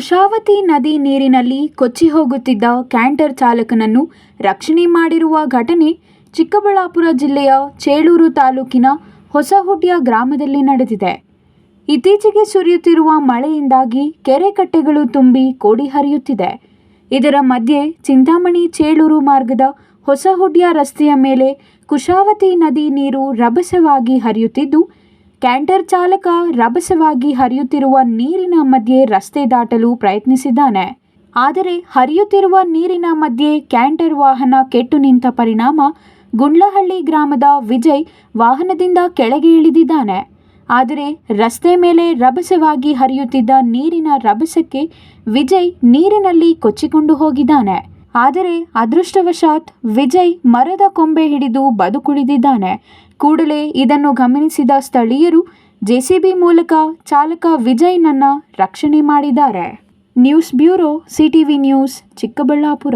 ಕುಶಾವತಿ ನದಿ ನೀರಿನಲ್ಲಿ ಕೊಚ್ಚಿ ಹೋಗುತ್ತಿದ್ದ ಕ್ಯಾಂಟರ್ ಚಾಲಕನನ್ನು ರಕ್ಷಣೆ ಮಾಡಿರುವ ಘಟನೆ ಚಿಕ್ಕಬಳ್ಳಾಪುರ ಜಿಲ್ಲೆಯ ಚೇಳೂರು ತಾಲೂಕಿನ ಹೊಸಹುಡ್ಯ ಗ್ರಾಮದಲ್ಲಿ ನಡೆದಿದೆ. ಇತ್ತೀಚೆಗೆ ಸುರಿಯುತ್ತಿರುವ ಮಳೆಯಿಂದಾಗಿ ಕೆರೆ ಕಟ್ಟೆಗಳು ತುಂಬಿ ಕೋಡಿ ಹರಿಯುತ್ತಿದೆ. ಇದರ ಮಧ್ಯೆ ಚಿಂತಾಮಣಿ ಚೇಳೂರು ಮಾರ್ಗದ ಹೊಸಹುಡ್ಯ ರಸ್ತೆಯ ಮೇಲೆ ಕುಶಾವತಿ ನದಿ ನೀರು ರಭಸವಾಗಿ ಹರಿಯುತ್ತಿದ್ದು ಕ್ಯಾಂಟರ್ ಚಾಲಕ ರಭಸವಾಗಿ ಹರಿಯುತ್ತಿರುವ ನೀರಿನ ಮಧ್ಯೆ ರಸ್ತೆ ದಾಟಲು ಪ್ರಯತ್ನಿಸಿದ್ದಾನೆ. ಆದರೆ ಹರಿಯುತ್ತಿರುವ ನೀರಿನ ಮಧ್ಯೆ ಕ್ಯಾಂಟರ್ ವಾಹನ ಕೆಟ್ಟು ನಿಂತ ಪರಿಣಾಮ ಗುಂಡ್ಲಹಳ್ಳಿ ಗ್ರಾಮದ ವಿಜಯ್ ವಾಹನದಿಂದ ಕೆಳಗೆ ಇಳಿದಿದ್ದಾನೆ. ಆದರೆ ರಸ್ತೆ ಮೇಲೆ ರಭಸವಾಗಿ ಹರಿಯುತ್ತಿದ್ದ ನೀರಿನ ರಭಸಕ್ಕೆ ವಿಜಯ್ ನೀರಿನಲ್ಲಿ ಕೊಚ್ಚಿಕೊಂಡು ಹೋಗಿದ್ದಾನೆ. ಆದರೆ ಅದೃಷ್ಟವಶಾತ್ ವಿಜಯ್ ಮರದ ಕೊಂಬೆ ಹಿಡಿದು ಬದುಕುಳಿದಿದ್ದಾನೆ. ಕೂಡಲೇ ಇದನ್ನು ಗಮನಿಸಿದ ಸ್ಥಳೀಯರು ಜೆಸಿಬಿ ಮೂಲಕ ಚಾಲಕ ವಿಜಯ್ನನ್ನು ರಕ್ಷಣೆ ಮಾಡಿದ್ದಾರೆ. News bureau CTV news Chikkaballapura.